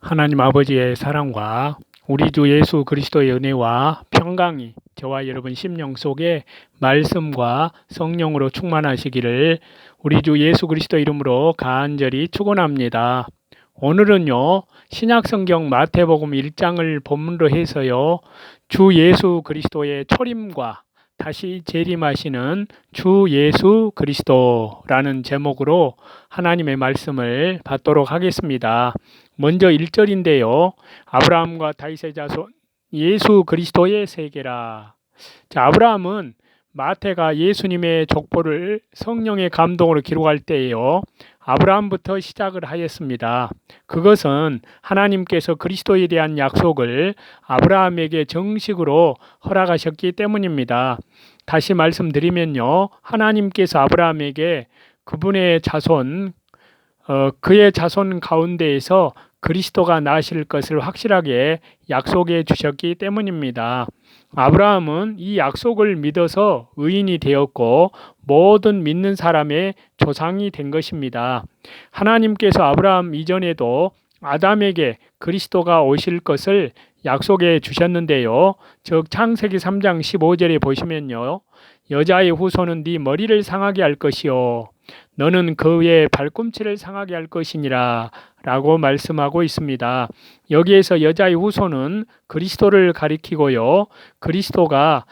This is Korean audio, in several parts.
하나님 아버지의 사랑과 우리 주 예수 그리스도의 은혜와 평강이 저와 여러분 심령 속에 말씀과 성령으로 충만하시기를 우리 주 예수 그리스도 이름으로 간절히 축원합니다. 오늘은요. 신약 성경 마태복음 1장을 본문으로 해서요. 주 예수 그리스도의 초림과 다시 재림하시는 주 예수 그리스도라는 제목으로 하나님의 말씀을 받도록 하겠습니다. 먼저 1절인데요. 아브라함과 다윗의 자손 예수 그리스도의 세계라. 자, 아브라함은 마태가 예수님의 족보를 성령의 감동으로 기록할 때에요. 아브라함부터 시작을 하였습니다. 그것은 하나님께서 그리스도에 대한 약속을 아브라함에게 정식으로 허락하셨기 때문입니다. 다시 말씀드리면요. 하나님께서 아브라함에게 그분의 자손, 어, 그의 자손 가운데에서 그리스도가 나실 것을 확실하게 약속해 주셨기 때문입니다. 아브라함은 이 약속을 믿어서 의인이 되었고 모든 믿는 사람의 조상이 된 것입니다. 하나님께서 아브라함 이전에도 아담에게 그리스도가 오실 것을 약속해 주셨는데요. 즉 창세기 3장 15절에 보시면요. 여자의 후손은 네 머리를 상하게 할 것이요 너는 그의 발꿈치를 상하게 할 것이니라 라고 말씀하고 있습니다. 여기에서 여자의 후손은 그리스도를 가리키고요. 그리스도가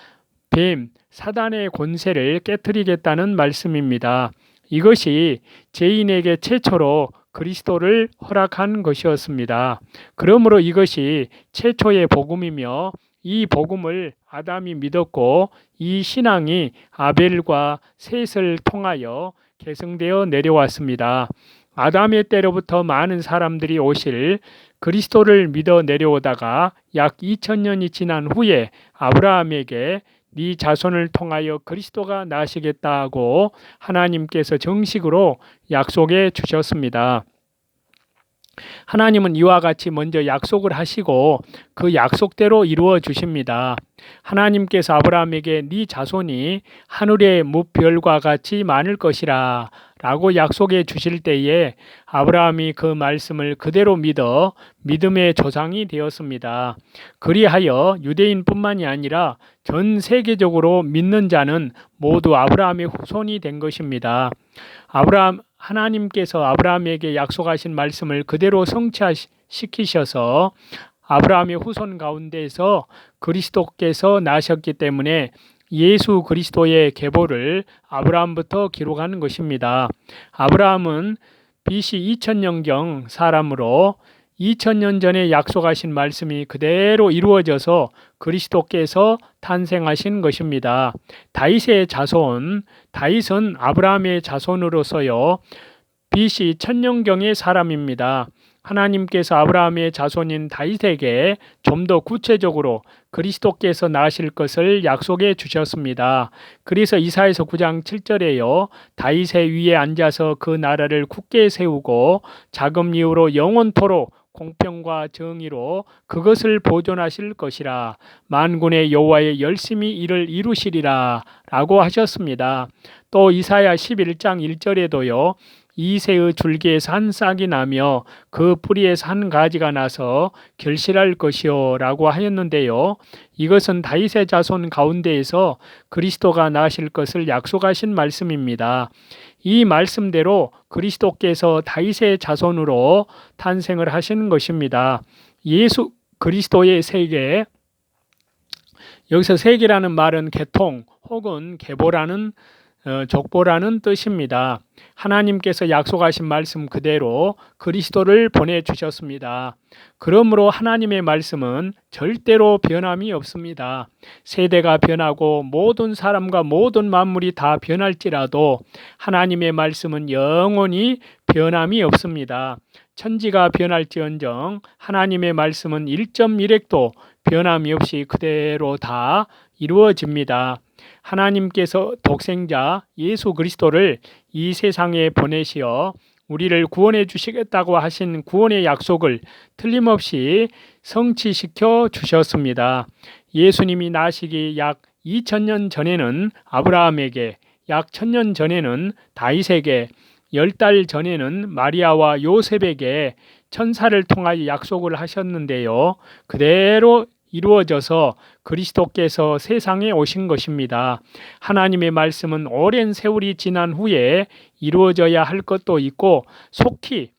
뱀, 사단의 권세를 깨뜨리겠다는 말씀입니다. 이것이 죄인에게 최초로 그리스도를 허락한 것이었습니다. 그러므로 이것이 최초의 복음이며 이 복음을 아담이 믿었고 이 신앙이 아벨과 셋을 통하여 계승되어 내려왔습니다. 아담의 때로부터 많은 사람들이 오실 그리스도를 믿어 내려오다가 약 2000년이 지난 후에 아브라함에게 네 자손을 통하여 그리스도가 나시겠다고 하나님께서 정식으로 약속해 주셨습니다. 하나님은 이와 같이 먼저 약속을 하시고 그 약속대로 이루어 주십니다. 하나님께서 아브라함에게 네 자손이 하늘의 무별과 같이 많을 것이라 라고 약속해 주실 때에 아브라함이 그 말씀을 그대로 믿어 믿음의 조상이 되었습니다. 그리하여 유대인뿐만이 아니라 전 세계적으로 믿는 자는 모두 아브라함의 후손이 된 것입니다. 아브라함 하나님께서 아브라함에게 약속하신 말씀을 그대로 성취시키셔서 아브라함의 후손 가운데서 그리스도께서 나셨기 때문에 예수 그리스도의 계보를 아브라함부터 기록하는 것입니다. 아브라함은 BC 2000년경 사람으로 2000년 전에 약속하신 말씀이 그대로 이루어져서 그리스도께서 탄생하신 것입니다. 다윗의 자손, 다윗은 아브라함의 자손으로서요. BC 천년경의 사람입니다. 하나님께서 아브라함의 자손인 다윗에게 좀 더 구체적으로 그리스도께서 나실 것을 약속해 주셨습니다. 그래서 이사에서 9장 7절에요. 다윗의 위에 앉아서 그 나라를 굳게 세우고 자금 이후로 영원토록 공평과 정의로 그것을 보존하실 것이라 만군의 여호와의 열심히 이를 이루시리라 라고 하셨습니다. 또 이사야 11장 1절에도요. 이새의 줄기에서 한 싹이 나며 그 뿌리에서 한 가지가 나서 결실할 것이요 라고 하였는데요. 이것은 다윗의 자손 가운데에서 그리스도가 나실 것을 약속하신 말씀입니다. 이 말씀대로 그리스도께서 다윗의 자손으로 탄생을 하시는 것입니다. 예수 그리스도의 세계 여기서 세계라는 말은 개통 혹은 계보라는 어, 족보라는 뜻입니다. 하나님께서 약속하신 말씀 그대로 그리스도를 보내주셨습니다. 그러므로 하나님의 말씀은 절대로 변함이 없습니다. 세대가 변하고 모든 사람과 모든 만물이 다 변할지라도 하나님의 말씀은 영원히 변함이 없습니다. 천지가 변할지언정 하나님의 말씀은 1.1핵도 변함이 없이 그대로 다 이루어집니다. 하나님께서 독생자 예수 그리스도를 이 세상에 보내시어 우리를 구원해 주시겠다고 하신 구원의 약속을 틀림없이 성취시켜 주셨습니다. 예수님이 나시기 약 2000년 전에는 아브라함에게 약 1000년 전에는 다윗에게 열 달 전에는 마리아와 요셉에게 천사를 통하여 약속을 하셨는데요. 그대로 이루어져서 그리스도께서 세상에 오신 것입니다. 하나님의 말씀은 오랜 세월이 지난 후에 이루어져야 할 것도 있고 속히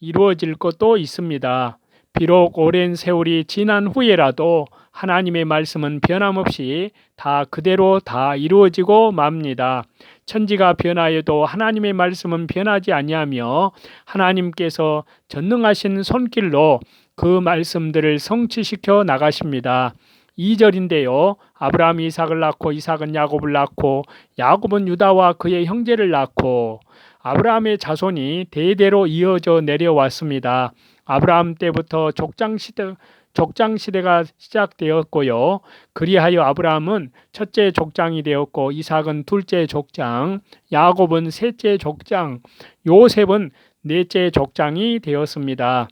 이루어질 것도 있습니다. 비록 오랜 세월이 지난 후에라도 하나님의 말씀은 변함없이 다 그대로 다 이루어지고 맙니다. 천지가 변하여도 하나님의 말씀은 변하지 아니하며 하나님께서 전능하신 손길로 그 말씀들을 성취시켜 나가십니다. 2절인데요. 아브라함이 이삭을 낳고 이삭은 야곱을 낳고 야곱은 유다와 그의 형제를 낳고 아브라함의 자손이 대대로 이어져 내려왔습니다. 아브라함 때부터 족장 시대 족장 시대가 시작되었고요. 그리하여 아브라함은 첫째 족장이 되었고 이삭은 둘째 족장, 야곱은 셋째 족장, 요셉은 넷째 족장이 되었습니다.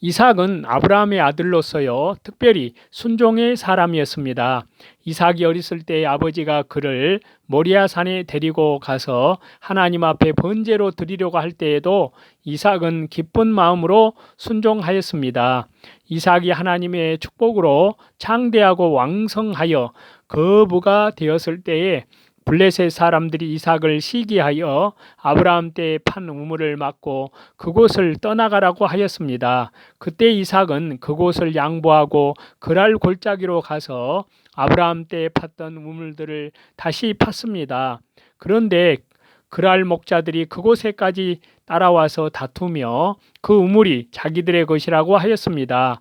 이삭은 아브라함의 아들로서요, 특별히 순종의 사람이었습니다. 이삭이 어렸을 때 아버지가 그를 모리아 산에 데리고 가서 하나님 앞에 번제로 드리려고 할 때에도 이삭은 기쁜 마음으로 순종하였습니다. 이삭이 하나님의 축복으로 창대하고 왕성하여 거부가 되었을 때에 블레셋 사람들이 이삭을 시기하여 아브라함 때판 우물을 막고 그곳을 떠나가라고 하였습니다. 그때 이삭은 그곳을 양보하고 그랄 골짜기로 가서 아브라함 때 팠던 우물들을 다시 팠습니다. 그런데 그랄 목자들이 그곳에까지 따라와서 다투며 그 우물이 자기들의 것이라고 하였습니다.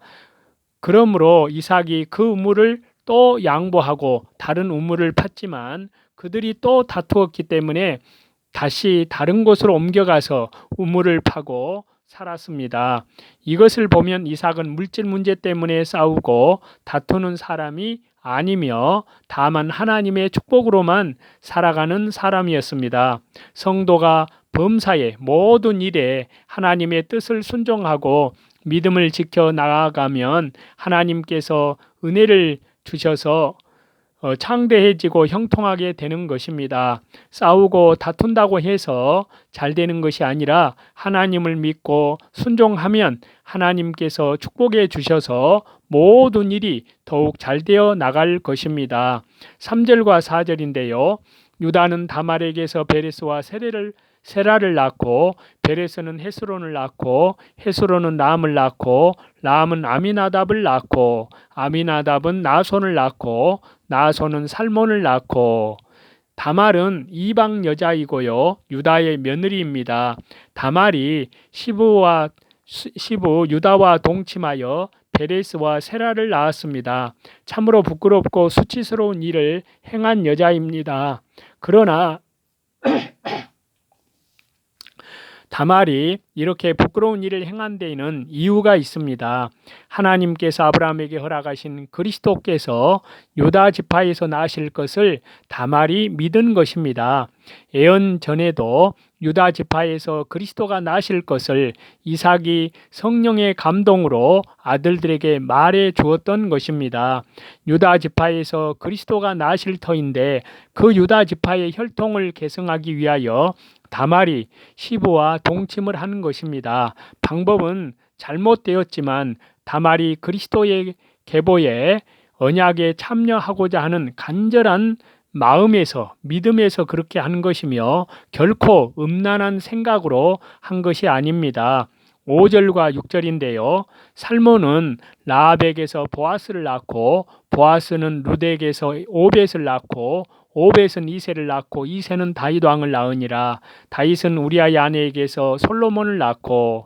그러므로 이삭이 그 우물을 또 양보하고 다른 우물을 팠지만 그들이 또 다투었기 때문에 다시 다른 곳으로 옮겨가서 우물을 파고 살았습니다. 이것을 보면 이삭은 물질 문제 때문에 싸우고 다투는 사람이 아니며 다만 하나님의 축복으로만 살아가는 사람이었습니다. 성도가 범사의 모든 일에 하나님의 뜻을 순종하고 믿음을 지켜 나아가면 하나님께서 은혜를 주셔서 어, 창대해지고 형통하게 되는 것입니다. 싸우고 다툰다고 해서 잘 되는 것이 아니라 하나님을 믿고 순종하면 하나님께서 축복해 주셔서 모든 일이 더욱 잘 되어 나갈 것입니다. 3절과 4절인데요. 유다는 다말에게서 베레스와 세례를 세라를 낳고 베레스는 헤스론을 낳고 헤스론은 람을 낳고 람은 아미나답을 낳고 아미나답은 나손을 낳고 나손은 살몬을 낳고 다말은 이방 여자이고요 유다의 며느리입니다. 다말이 시부와 시부 유다와 동침하여 베레스와 세라를 낳았습니다. 참으로 부끄럽고 수치스러운 일을 행한 여자입니다. 그러나 다말이 이렇게 부끄러운 일을 행한 데에는 이유가 있습니다. 하나님께서 아브라함에게 허락하신 그리스도께서 유다 지파에서 나실 것을 다말이 믿은 것입니다. 예언 전에도 유다 지파에서 그리스도가 나실 것을 이삭이 성령의 감동으로 아들들에게 말해 주었던 것입니다. 유다 지파에서 그리스도가 나실 터인데 그 유다 지파의 혈통을 계승하기 위하여 다말이 시부와 동침을 하는 것입니다. 방법은 잘못되었지만 다말이 그리스도의 계보에 언약에 참여하고자 하는 간절한 마음에서 믿음에서 그렇게 하는 것이며 결코 음란한 생각으로 한 것이 아닙니다. 5절과 6절인데요. 살몬은 라합에게서 보아스를 낳고 보아스는 루덱에서 오벳을 낳고 오벳은 이세를 낳고 이세는 다윗 왕을 낳으니라 다윗은 우리아의 아내에게서 솔로몬을 낳고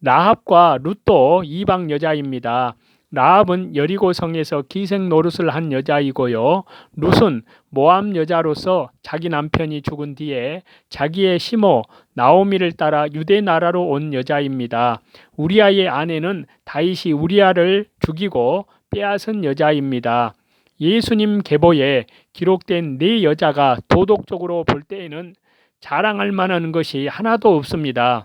라합과 룻도 이방 여자입니다. 라합은 여리고 성에서 기생 노릇을 한 여자이고요. 룻은 모함 여자로서 자기 남편이 죽은 뒤에 자기의 시모 나오미를 따라 유대 나라로 온 여자입니다. 우리아의 아내는 다윗이 우리아를 죽이고 빼앗은 여자입니다. 예수님 계보에 기록된 네 여자가 도덕적으로 볼 때에는 자랑할 만한 것이 하나도 없습니다.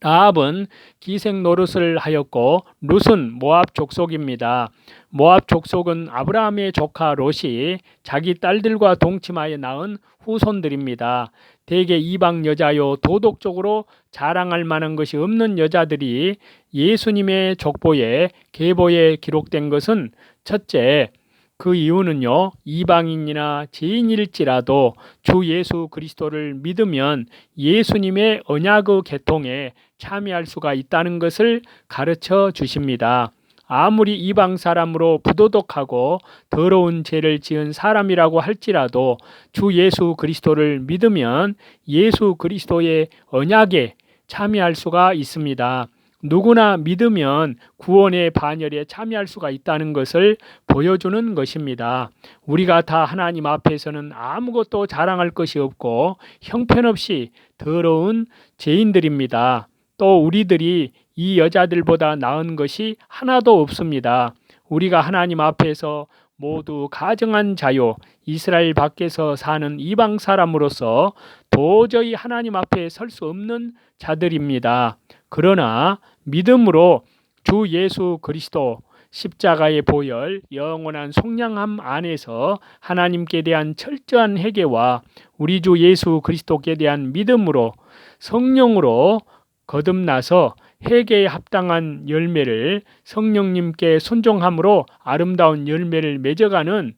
라합은 기생 노릇을 하였고 룻은 모압 족속입니다. 모압 족속은 아브라함의 조카 롯이 자기 딸들과 동침하여 낳은 후손들입니다. 대개 이방 여자요 도덕적으로 자랑할 만한 것이 없는 여자들이 예수님의 족보에 계보에 기록된 것은 첫째 그 이유는요 이방인이나 죄인일지라도 주 예수 그리스도를 믿으면 예수님의 언약의 개통에 참여할 수가 있다는 것을 가르쳐 주십니다. 아무리 이방 사람으로 부도덕하고 더러운 죄를 지은 사람이라고 할지라도 주 예수 그리스도를 믿으면 예수 그리스도의 언약에 참여할 수가 있습니다. 누구나 믿으면 구원의 반열에 참여할 수가 있다는 것을 보여주는 것입니다. 우리가 다 하나님 앞에서는 아무것도 자랑할 것이 없고 형편없이 더러운 죄인들입니다. 또 우리들이 이 여자들보다 나은 것이 하나도 없습니다. 우리가 하나님 앞에서 모두 가정한 자요, 이스라엘 밖에서 사는 이방 사람으로서 도저히 하나님 앞에 설 수 없는 자들입니다. 그러나 믿음으로 주 예수 그리스도 십자가의 보혈, 영원한 속량함 안에서 하나님께 대한 철저한 회개와 우리 주 예수 그리스도께 대한 믿음으로 성령으로 거듭나서 회개에 합당한 열매를 성령님께 순종함으로 아름다운 열매를 맺어가는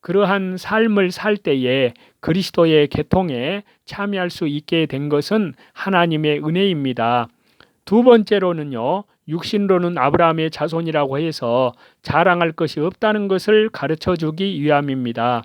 그러한 삶을 살 때에 그리스도의 개통에 참여할 수 있게 된 것은 하나님의 은혜입니다. 두 번째로는요, 육신로는 아브라함의 자손이라고 해서 자랑할 것이 없다는 것을 가르쳐 주기 위함입니다.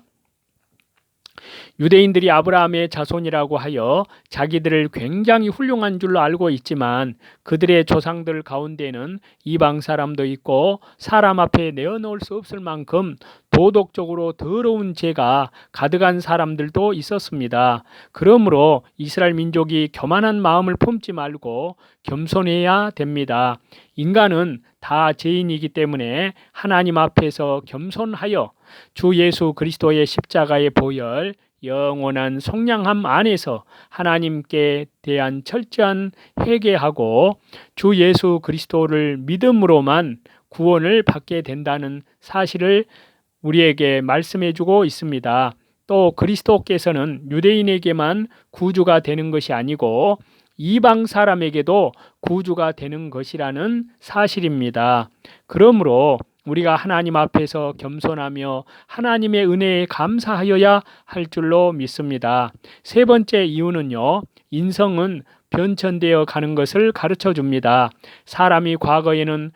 유대인들이 아브라함의 자손이라고 하여 자기들을 굉장히 훌륭한 줄로 알고 있지만 그들의 조상들 가운데는 이방 사람도 있고 사람 앞에 내어놓을 수 없을 만큼 도덕적으로 더러운 죄가 가득한 사람들도 있었습니다. 그러므로 이스라엘 민족이 교만한 마음을 품지 말고 겸손해야 됩니다. 인간은 다 죄인이기 때문에 하나님 앞에서 겸손하여 주 예수 그리스도의 십자가의 보혈 영원한 속량함 안에서 하나님께 대한 철저한 회개하고 주 예수 그리스도를 믿음으로만 구원을 받게 된다는 사실을 우리에게 말씀해 주고 있습니다. 또 그리스도께서는 유대인에게만 구주가 되는 것이 아니고 이방 사람에게도 구주가 되는 것이라는 사실입니다. 그러므로 우리가 하나님 앞에서 겸손하며 하나님의 은혜에 감사하여야 할 줄로 믿습니다. 세 번째 이유는요, 인성은 변천되어 가는 것을 가르쳐 줍니다. 사람이 과거에는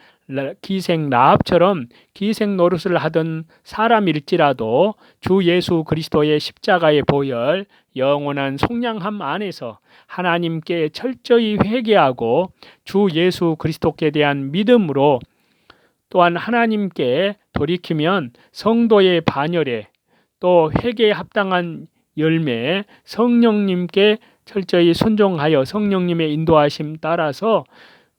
기생 라합처럼 기생 노릇을 하던 사람일지라도 주 예수 그리스도의 십자가의 보혈 영원한 속량함 안에서 하나님께 철저히 회개하고 주 예수 그리스도께 대한 믿음으로 또한 하나님께 돌이키면 성도의 반열에 또 회개에 합당한 열매 성령님께 철저히 순종하여 성령님의 인도하심 따라서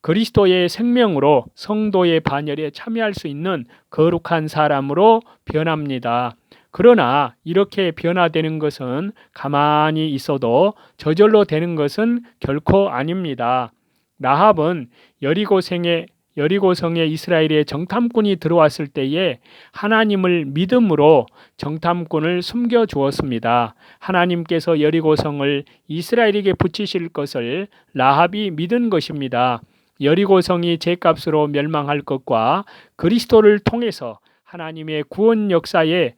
그리스도의 생명으로 성도의 반열에 참여할 수 있는 거룩한 사람으로 변합니다. 그러나 이렇게 변화되는 것은 가만히 있어도 저절로 되는 것은 결코 아닙니다. 라합은 여리고생의 여리고성에 이스라엘의 정탐꾼이 들어왔을 때에 하나님을 믿음으로 정탐꾼을 숨겨 주었습니다. 하나님께서 여리고성을 이스라엘에게 붙이실 것을 라합이 믿은 것입니다. 여리고성이 죄값으로 멸망할 것과 그리스도를 통해서 하나님의 구원 역사에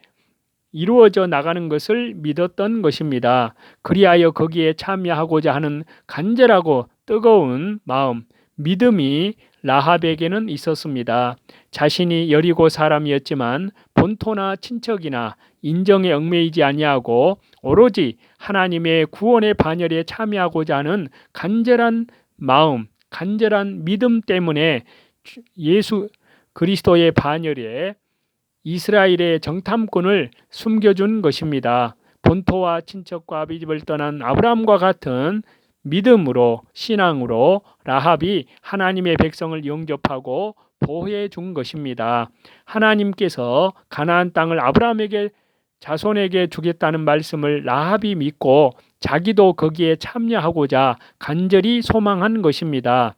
이루어져 나가는 것을 믿었던 것입니다. 그리하여 거기에 참여하고자 하는 간절하고 뜨거운 마음, 믿음이 라합에게는 있었습니다. 자신이 여리고 사람이었지만 본토나 친척이나 인정에 얽매이지 아니하고 오로지 하나님의 구원의 반열에 참여하고자 하는 간절한 마음, 간절한 믿음 때문에 예수 그리스도의 반열에 이스라엘의 정탐꾼을 숨겨준 것입니다. 본토와 친척과 아비집을 떠난 아브라함과 같은 믿음으로 신앙으로 라합이 하나님의 백성을 영접하고 보호해 준 것입니다. 하나님께서 가나안 땅을 아브라함에게 자손에게 주겠다는 말씀을 라합이 믿고 자기도 거기에 참여하고자 간절히 소망한 것입니다.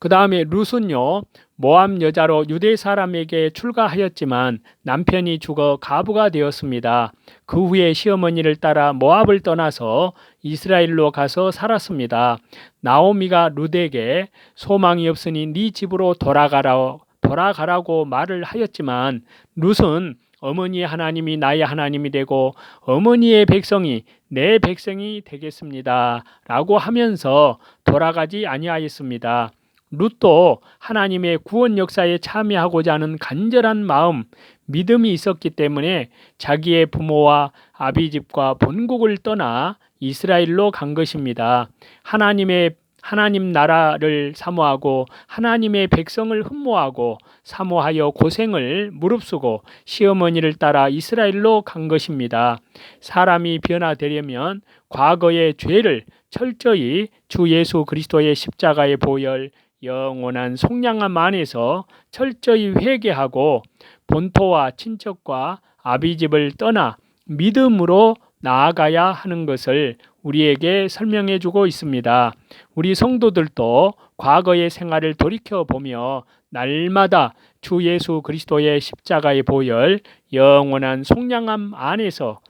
그 다음에 룻은요, 모함 여자로 유대 사람에게 출가하였지만 남편이 죽어 가부가 되었습니다. 그 후에 시어머니를 따라 모압을 떠나서 이스라엘로 가서 살았습니다. 나오미가 룻에게 소망이 없으니 네 집으로 돌아가라 돌아가라고 말을 하였지만 룻은 어머니의 하나님이 나의 하나님이 되고 어머니의 백성이 내 백성이 되겠습니다. 라고 하면서 돌아가지 아니하였습니다. 룻도 하나님의 구원 역사에 참여하고자 하는 간절한 마음, 믿음이 있었기 때문에 자기의 부모와 아비집과 본국을 떠나 이스라엘로 간 것입니다. 하나님의 하나님 나라를 사모하고 하나님의 백성을 흠모하고 사모하여 고생을 무릅쓰고 시어머니를 따라 이스라엘로 간 것입니다. 사람이 변화되려면 과거의 죄를 철저히 주 예수 그리스도의 십자가의 보혈 영원한 속량함 안에서 철저히 회개하고 본토와 친척과 아비집을 떠나 믿음으로 나아가야 하는 것을 우리에게 설명해 주고 있습니다. 우리 성도들도 과거의 생활을 돌이켜 보며 날마다 주 예수 그리스도의 십자가의 보혈 영원한 속량함 안에서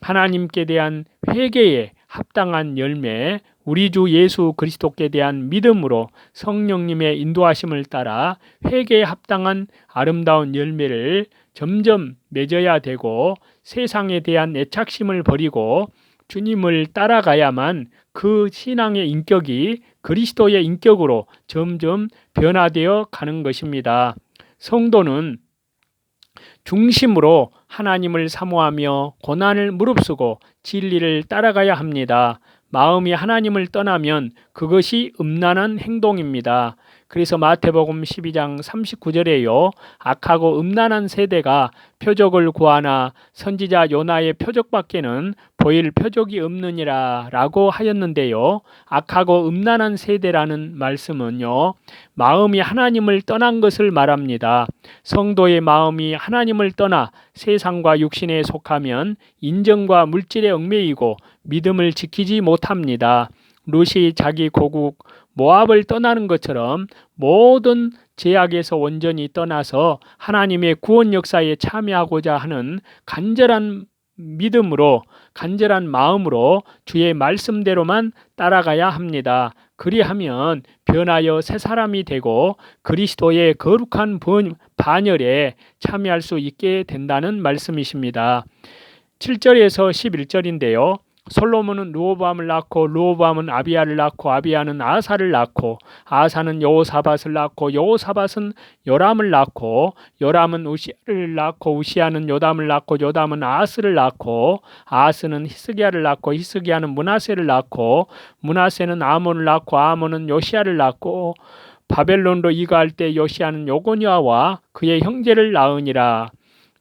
하나님께 대한 회개에 합당한 열매, 우리 주 예수 그리스도께 대한 믿음으로 성령님의 인도하심을 따라 회개에 합당한 아름다운 열매를 점점 맺어야 되고 세상에 대한 애착심을 버리고 주님을 따라가야만 그 신앙의 인격이 그리스도의 인격으로 점점 변화되어 가는 것입니다. 성도는 중심으로 하나님을 사모하며 고난을 무릅쓰고 진리를 따라가야 합니다. 마음이 하나님을 떠나면 그것이 음란한 행동입니다. 그래서 마태복음 12장 39절에요. 악하고 음란한 세대가 표적을 구하나 선지자 요나의 표적밖에는 보일 표적이 없느니라 라고 하였는데요. 악하고 음란한 세대라는 말씀은요. 마음이 하나님을 떠난 것을 말합니다. 성도의 마음이 하나님을 떠나 세상과 육신에 속하면 인정과 물질에 얽매이고 믿음을 지키지 못합니다. 룻이 자기 고국 모압을 떠나는 것처럼 모든 제약에서 온전히 떠나서 하나님의 구원 역사에 참여하고자 하는 간절한 믿음으로 간절한 마음으로 주의 말씀대로만 따라가야 합니다. 그리하면 변하여 새 사람이 되고 그리스도의 거룩한 반열에 참여할 수 있게 된다는 말씀이십니다. 7절에서 11절인데요. 솔로몬은 르호밤을 낳고 르호밤은 아비야를 낳고 아비야는 아사를 낳고 아사는 여호사밧을 낳고 여호사밧은 요람을 낳고 요람은 우시아를 낳고 우시아는 요담을 낳고 요담은 아스를 낳고 아스는 히스기야를 낳고 히스기야는 문하세를 낳고 문하세는 아몬을 낳고 아몬은 요시아를 낳고 바벨론으로 이가할 때 요시아는 요고니아와 그의 형제를 낳으니라.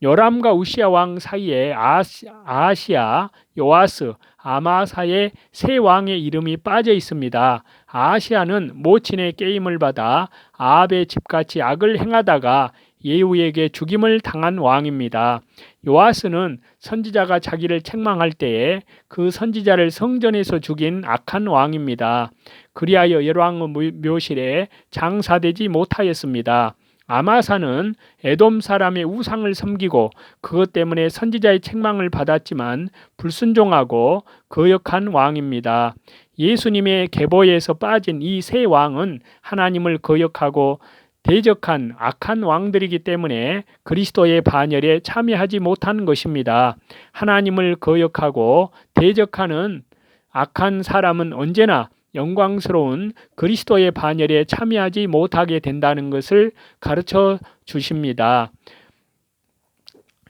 요람과 우시아 왕 사이에 아시아, 요아스, 아마사의 세 왕의 이름이 빠져 있습니다. 아시아는 모친의 게임을 받아 아합의 집같이 악을 행하다가 예후에게 죽임을 당한 왕입니다. 요아스는 선지자가 자기를 책망할 때에 그 선지자를 성전에서 죽인 악한 왕입니다. 그리하여 열왕의 묘실에 장사되지 못하였습니다. 아마사는 에돔 사람의 우상을 섬기고 그것 때문에 선지자의 책망을 받았지만 불순종하고 거역한 왕입니다. 예수님의 계보에서 빠진 이 세 왕은 하나님을 거역하고 대적한 악한 왕들이기 때문에 그리스도의 반열에 참여하지 못한 것입니다. 하나님을 거역하고 대적하는 악한 사람은 언제나 영광스러운 그리스도의 반열에 참여하지 못하게 된다는 것을 가르쳐 주십니다.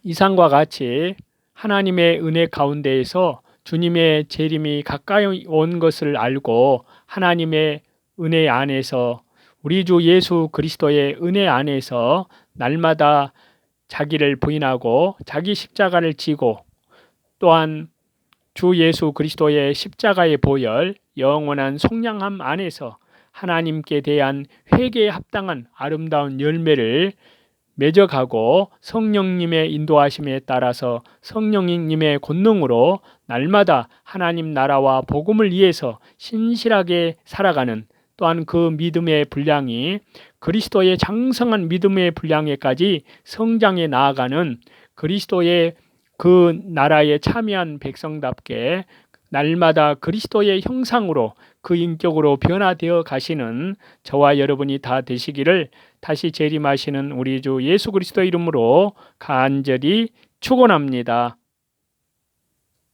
이상과 같이 하나님의 은혜 가운데에서 주님의 재림이 가까이 온 것을 알고 하나님의 은혜 안에서 우리 주 예수 그리스도의 은혜 안에서 날마다 자기를 부인하고 자기 십자가를 지고 또한 주 예수 그리스도의 십자가의 보혈 영원한 속량함 안에서 하나님께 대한 회개에 합당한 아름다운 열매를 맺어가고 성령님의 인도하심에 따라서 성령님의 권능으로 날마다 하나님 나라와 복음을 위해서 신실하게 살아가는 또한 그 믿음의 분량이 그리스도의 장성한 믿음의 분량에까지 성장해 나아가는 그리스도의 그 나라에 참여한 백성답게 날마다 그리스도의 형상으로 그 인격으로 변화되어 가시는 저와 여러분이 다 되시기를 다시 재림하시는 우리 주 예수 그리스도 이름으로 간절히 축원합니다.